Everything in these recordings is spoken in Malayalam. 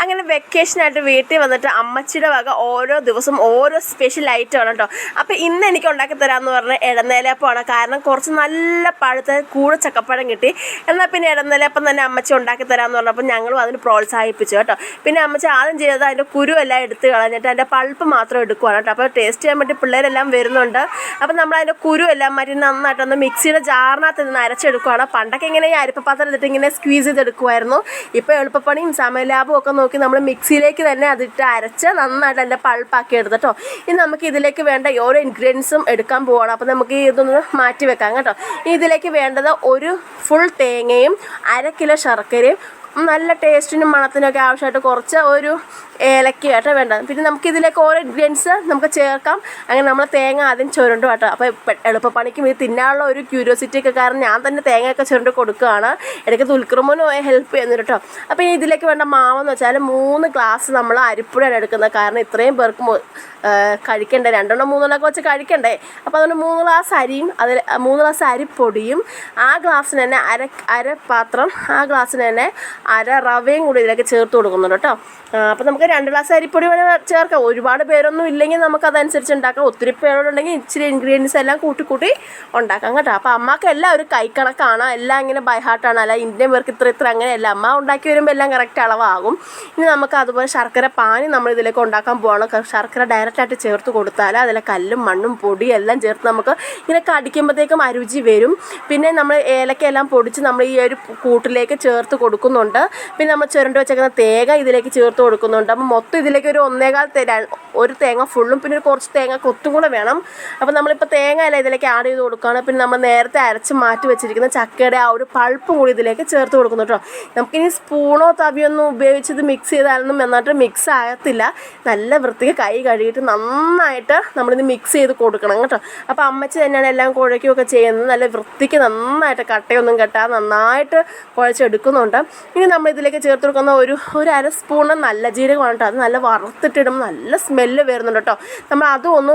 അങ്ങനെ വെക്കേഷനായിട്ട് വീട്ടിൽ വന്നിട്ട് അമ്മച്ചിയുടെ വക ഓരോ ദിവസം ഓരോ സ്പെഷ്യൽ ഐറ്റമാണ് കേട്ടോ അപ്പോൾ ഇന്ന് എനിക്ക് ഉണ്ടാക്കി തരാമെന്ന് പറഞ്ഞ ഇടനിലപ്പമാണ് കാരണം കുറച്ച് നല്ല പഴുത്ത കൂടെ ചക്കപ്പഴം കിട്ടി. എന്നാൽ പിന്നെ ഇടനിലപ്പം തന്നെ അമ്മച്ചി ഉണ്ടാക്കി തരാമെന്ന് പറഞ്ഞപ്പോൾ ഞങ്ങളും അതിന് പ്രോത്സാഹിപ്പിച്ചു കേട്ടോ. പിന്നെ അമ്മച്ചി ആദ്യം ചെയ്തത് അതിന്റെ കുരുവെല്ലാം എടുത്ത് കളഞ്ഞിട്ട് അതിന്റെ പൾപ്പ് മാത്രം എടുക്കുവാണ് കേട്ടോ. അപ്പോൾ ടേസ്റ്റ് ചെയ്യാൻ വേണ്ടി പിള്ളേരെല്ലാം വരുന്നുണ്ട്. അപ്പോൾ നമ്മൾ അതിന്റെ കുരുവെല്ലാം മാറ്റി നന്നായിട്ടൊന്ന് മിക്സിയുടെ ജാറിനകത്ത് നിന്ന് അരച്ചെടുക്കുവാണ്. പണ്ടൊക്കെ ഇങ്ങനെ ഈ അരിപ്പപ്പാത്രം എടുത്തിട്ട് ഇങ്ങനെ സ്ക്വീസ് ചെയ്തെടുക്കുമായിരുന്നു ഇപ്പോൾ എളുപ്പപ്പണിയും സമയലാഭവും ഒക്കെ നോക്കി നമ്മൾ മിക്സിയിലേക്ക് തന്നെ അതിട്ട് അരച്ച് നന്നായിട്ട് അതിന്റെ പൾപ്പാക്കി എടുത്തിട്ടോ. ഇനി നമുക്ക് ഇതിലേക്ക് വേണ്ട ഓരോ ഇൻഗ്രീഡിയൻസും എടുക്കാൻ പോവാണ്. അപ്പോൾ നമുക്ക് ഇതൊന്ന് മാറ്റി വെക്കാം കേട്ടോ. ഇതിലേക്ക് വേണ്ടത് ഒരു ഫുൾ തേങ്ങയും അര കിലോ ശർക്കരയും നല്ല ടേസ്റ്റിനും മണത്തിനൊക്കെ ആവശ്യമായിട്ട് കുറച്ച് ഒരു ഏലക്കയായിട്ട് വേണ്ടത്. പിന്നെ നമുക്ക് ഇതിലേക്ക് ഓരോ ഇൻഗ്രീഡിയൻസ് നമുക്ക് ചേർക്കാം. അങ്ങനെ നമ്മൾ തേങ്ങ ആദ്യം ചുരണ്ടും കേട്ടോ. അപ്പോൾ എളുപ്പപ്പണിക്കും ഇത് തിന്നാനുള്ള ഒരു ക്യൂരിയോസിറ്റി ഒക്കെ കാരണം ഞാൻ തന്നെ തേങ്ങയൊക്കെ ചുരണ്ട് കൊടുക്കുകയാണ്. ഇടയ്ക്ക് തുൽക്രമനും ഹെൽപ്പ് ചെയ്യുന്നു കേട്ടോ. അപ്പോൾ ഇനി ഇതിലേക്ക് വേണ്ട മാവെന്ന് വെച്ചാൽ മൂന്ന് ഗ്ലാസ് നമ്മൾ അരിപ്പുഴയാണ് എടുക്കുന്നത്. കാരണം ഇത്രയും പേർക്ക് കഴിക്കണ്ടേ. രണ്ടെണ്ണം മൂന്നെണ്ണം ഒക്കെ വെച്ച് കഴിക്കണ്ടേ. അപ്പോൾ അതുകൊണ്ട് മൂന്ന് ഗ്ലാസ് അരിയും അതിൽ മൂന്ന് ഗ്ലാസ് അരിപ്പൊടിയും ആ ഗ്ലാസ്സിന് തന്നെ അര അര പാത്രം ആ ഗ്ലാസ്സിന് തന്നെ അര റവയും കൂടി ഇതിലേക്ക് ചേർത്ത് കൊടുക്കുന്നുണ്ട് കേട്ടോ. അപ്പോൾ നമുക്ക് രണ്ട് ഗ്ലാസ് അരിപ്പൊടി വരെ ചേർക്കാം. ഒരുപാട് പേരൊന്നും ഇല്ലെങ്കിൽ നമുക്ക് അതനുസരിച്ച് ഉണ്ടാക്കാം. ഒത്തിരി പേരോടുണ്ടെങ്കിൽ ഇച്ചിരി ഇൻഗ്രീഡിയൻസ് എല്ലാം കൂട്ടി കൂട്ടി ഉണ്ടാക്കാം കേട്ടോ. അപ്പോൾ അമ്മയ്ക്ക് എല്ലാം ഒരു കൈക്കണക്കാണ്. എല്ലാം ഇങ്ങനെ ബൈ ഹാർട്ടാണ് അല്ല ഇന്ത്യൻ പേർക്ക് ഇത്ര ഇത്ര അങ്ങനെയല്ല. അമ്മ ഉണ്ടാക്കി വരുമ്പോൾ എല്ലാം കറക്റ്റ് അളവാകും. ഇനി നമുക്ക് അതുപോലെ ശർക്കര പാനി നമ്മൾ ഇതിലേക്ക് ഉണ്ടാക്കാൻ പോവാണ്. ശർക്കര ഡയറക്റ്റായിട്ട് ചേർത്ത് കൊടുത്താൽ അതിലെ കല്ലും മണ്ണും പൊടിയും എല്ലാം ചേർത്ത് നമുക്ക് ഇങ്ങനെ കടിക്കുമ്പോഴത്തേക്കും അരുചി വരും. പിന്നെ നമ്മൾ ഏലക്ക എല്ലാം പൊടിച്ച് നമ്മൾ ഈ ഒരു കൂട്ടിലേക്ക് ചേർത്ത് കൊടുക്കുന്നുണ്ട്. പിന്നെ നമ്മൾ ചുരണ്ടി വെച്ചേക്കുന്ന തേങ്ങ ഇതിലേക്ക് ചേർത്ത് കൊടുക്കുന്നുണ്ട്. അപ്പം മൊത്തം ഇതിലേക്ക് ഒരു ഒന്നേകാൽ ഒരു തേങ്ങ ഫുള്ളും പിന്നെ ഒരു കുറച്ച് തേങ്ങ കൊത്തും കൂടെ വേണം. അപ്പം നമ്മളിപ്പോൾ തേങ്ങ അല്ല ഇതിലേക്ക് ആഡ് ചെയ്ത് കൊടുക്കുകയാണ്. പിന്നെ നമ്മൾ നേരത്തെ അരച്ച് മാറ്റി വെച്ചിരിക്കുന്ന ചക്കയുടെ ആ ഒരു പൾപ്പും കൂടി ഇതിലേക്ക് ചേർത്ത് കൊടുക്കുന്നു കേട്ടോ. നമുക്കിനി സ്പൂണോ തവിയൊന്നും ഉപയോഗിച്ച് ഇത് മിക്സ് ചെയ്താലൊന്നും നന്നായിട്ട് മിക്സ് ആകത്തില്ല. നല്ല വൃത്തിക്ക് കൈ കഴുകിയിട്ട് നന്നായിട്ട് നമ്മളിത് മിക്സ് ചെയ്ത് കൊടുക്കണം കേട്ടോ. അപ്പോൾ അമ്മച്ചി തന്നെയാണ് എല്ലാം കുഴയ്ക്കുകയൊക്കെ ചെയ്യുന്നത്. നല്ല വൃത്തിക്ക് നന്നായിട്ട് കട്ടയൊന്നും കെട്ടാതെ നന്നായിട്ട് കുഴച്ചെടുക്കുന്നുണ്ട്. ഇനി നമ്മൾ ഇതിലേക്ക് ചേർത്ത് കൊടുക്കുന്ന ഒരു ഒരു അര സ്പൂണ് നല്ല ജീരകമാണ് കേട്ടോ അത് നല്ല വറുത്തിട്ടിടും നല്ല സ്മെല്ല് വരുന്നുണ്ട് കേട്ടോ നമ്മൾ അതും ഒന്ന്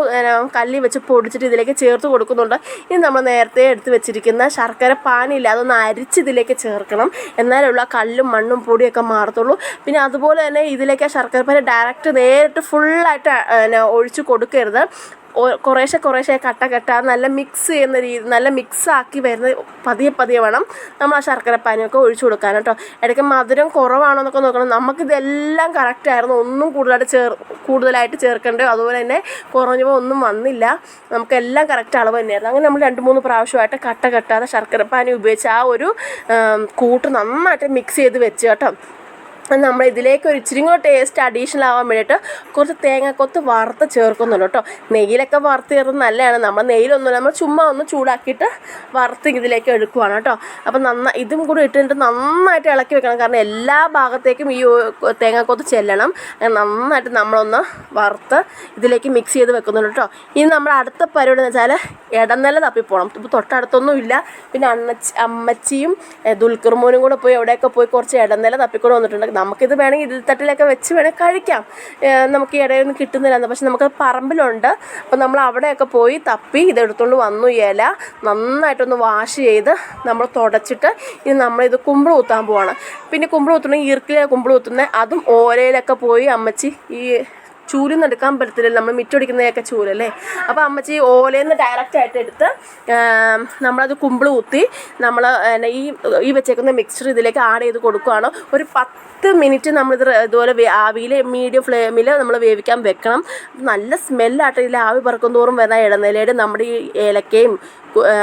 കല്ലി വെച്ച് പൊടിച്ചിട്ട് ഇതിലേക്ക് ചേർത്ത് കൊടുക്കുന്നുണ്ട്. ഇനി നമ്മൾ നേരത്തെ എടുത്ത് വെച്ചിരിക്കുന്ന ശർക്കര പാനില്ല അതൊന്ന് അരിച്ച് ഇതിലേക്ക് ചേർക്കണം. എന്നാലേ ഉള്ള കല്ലും മണ്ണും പൊടിയൊക്കെ മാറത്തുള്ളൂ. പിന്നെ അതുപോലെ തന്നെ ഇതിലേക്ക് ആ ശർക്കര പാനി ഡയറക്റ്റ് നേരിട്ട് ഫുള്ളായിട്ട് ഒഴിച്ച് കൊടുക്കരുത്. കുറേശ്ശെ കുറേശ്ശെ കട്ട കട്ട നല്ല മിക്സ് ചെയ്യുന്ന രീതി നല്ല മിക്സ് ആക്കി വരുന്ന പതിയെ പതിയെ വേണം നമ്മൾ ആ ശർക്കര പാനിയൊക്കെ ഒഴിച്ചു കൊടുക്കാൻ കേട്ടോ. ഇടയ്ക്ക് മധുരം കുറവാണോ എന്നൊക്കെ നോക്കണം. നമുക്കിതെല്ലാം കറക്റ്റായിരുന്നു ഒന്നും കൂടുതലായിട്ട് ചേർ കൂടുതലായിട്ട് ചേർക്കേണ്ടത് അതുപോലെ തന്നെ കുറഞ്ഞവോ ഒന്നും വന്നില്ല. നമുക്കെല്ലാം കറക്റ്റ് അളവ് തന്നെയായിരുന്നു. അങ്ങനെ നമ്മൾ രണ്ട് മൂന്ന് പ്രാവശ്യമായിട്ട് കട്ട കെട്ടാതെ ശർക്കര പാനി ഉപയോഗിച്ച് ആ ഒരു കൂട്ട് നന്നായിട്ട് മിക്സ് ചെയ്ത് വെച്ച് കേട്ടോ. നമ്മൾ ഇതിലേക്ക് ഒരു ഇച്ചിരി കൂടെ ടേസ്റ്റ് അഡീഷണൽ ആവാൻ വേണ്ടിയിട്ട് കുറച്ച് തേങ്ങക്കൊത്ത് വറുത്ത് ചേർക്കുന്നുണ്ട് കേട്ടോ. നെയ്യിലൊക്കെ വറുത്ത് ചേർത്ത് നല്ലതാണ്. നമ്മൾ നെയ്യിലൊന്നുമില്ല നമ്മൾ ചുമ്മാ ഒന്ന് ചൂടാക്കിയിട്ട് വറുത്ത് ഇതിലേക്ക് എടുക്കുവാണ് കേട്ടോ. അപ്പം നന്നായി ഇതും കൂടി ഇട്ടിട്ട് നന്നായിട്ട് ഇളക്കി വെക്കണം. കാരണം എല്ലാ ഭാഗത്തേക്കും ഈ തേങ്ങക്കൊത്ത് ചെല്ലണം. നന്നായിട്ട് നമ്മളൊന്ന് വറുത്ത് ഇതിലേക്ക് മിക്സ് ചെയ്ത് വെക്കുന്നുണ്ട് കേട്ടോ. ഇനി നമ്മൾ അടുത്ത പരിപാടി എന്ന് വെച്ചാൽ ഇടനില തപ്പിപ്പോണം. ഇപ്പോൾ തൊട്ടടുത്തൊന്നും ഇല്ല. പിന്നെ അണ്ണച്ചി അമ്മച്ചിയും ദുൽഖർമോനും കൂടെ പോയി എവിടെയൊക്കെ പോയി കുറച്ച് ഇടനില തപ്പിക്കൊണ്ട് വന്നിട്ടുണ്ട്. നമുക്കിത് വേണമെങ്കിൽ ഇതിൽ തട്ടിലൊക്കെ വെച്ച് വേണമെങ്കിൽ കഴിക്കാം. നമുക്ക് ഈ ഇടയൊന്നും കിട്ടുന്നില്ല പക്ഷെ നമുക്ക് പറമ്പിലുണ്ട്. അപ്പോൾ നമ്മൾ അവിടെയൊക്കെ പോയി തപ്പി ഇതെടുത്തുകൊണ്ട് വന്നു ഇല. നന്നായിട്ടൊന്ന് വാഷ് ചെയ്ത് നമ്മൾ തുടച്ചിട്ട് ഇനി നമ്മളിത് കുമ്പിൾ കുത്താൻ പോവാണ്. പിന്നെ കുമ്പിൾ കുത്തണമെങ്കിൽ ഈർക്കിലെ കുമ്പിൾ കുത്തുന്നത് അതും ഓലയിലൊക്കെ പോയി അമ്മച്ചി ഈ ചൂലിൽ നടക്കാൻ പറ്റത്തില്ല. നമ്മൾ മിറ്റൊടിക്കുന്നതൊക്കെ ചൂലല്ലേ? അപ്പോൾ അമ്മച്ചി ഓലയിൽ ഡയറക്റ്റ് ആയിട്ട് എടുത്ത് നമ്മളത് കുമ്പിൾ ഊത്തി നമ്മൾ ഈ ഈ വെച്ചേക്കുന്ന മിക്സ്ചർ ഇതിലേക്ക് ആഡ് ചെയ്ത് കൊടുക്കുകയാണ് ഒരു പത്ത് മിനിറ്റ് നമ്മളിത് ഇതുപോലെ ആവിയിൽ മീഡിയം ഫ്ലെയിമിൽ നമ്മൾ വേവിക്കാൻ വെക്കണം. നല്ല സ്മെല്ലായിട്ട് ഇതിൽ ആവി പറക്കും തോറും വരുന്ന ഇടനിലയുടെ നമ്മുടെ ഈ ഏലക്കയും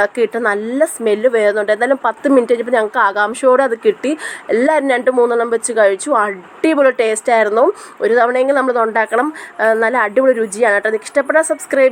ഒക്കെ ഇട്ട് നല്ല സ്മെല്ല് വരുന്നുണ്ട്. എന്തായാലും പത്ത് മിനിറ്റ് കഴിഞ്ഞപ്പോൾ ഞങ്ങൾക്ക് ആകാംക്ഷയോടെ അത് കിട്ടി. എല്ലാവരും രണ്ട് മൂന്നെണ്ണം വെച്ച് കഴിച്ചു. അടിപൊളി ടേസ്റ്റ് ആയിരുന്നു. ഒരു തവണയെങ്കിലും നമ്മളിത് ഉണ്ടാക്കണം. നല്ല അടിപൊളി രുചിയാണ് കേട്ടോ. ഇഷ്ടപ്പെട്ടാൽ സബ്സ്ക്രൈബ്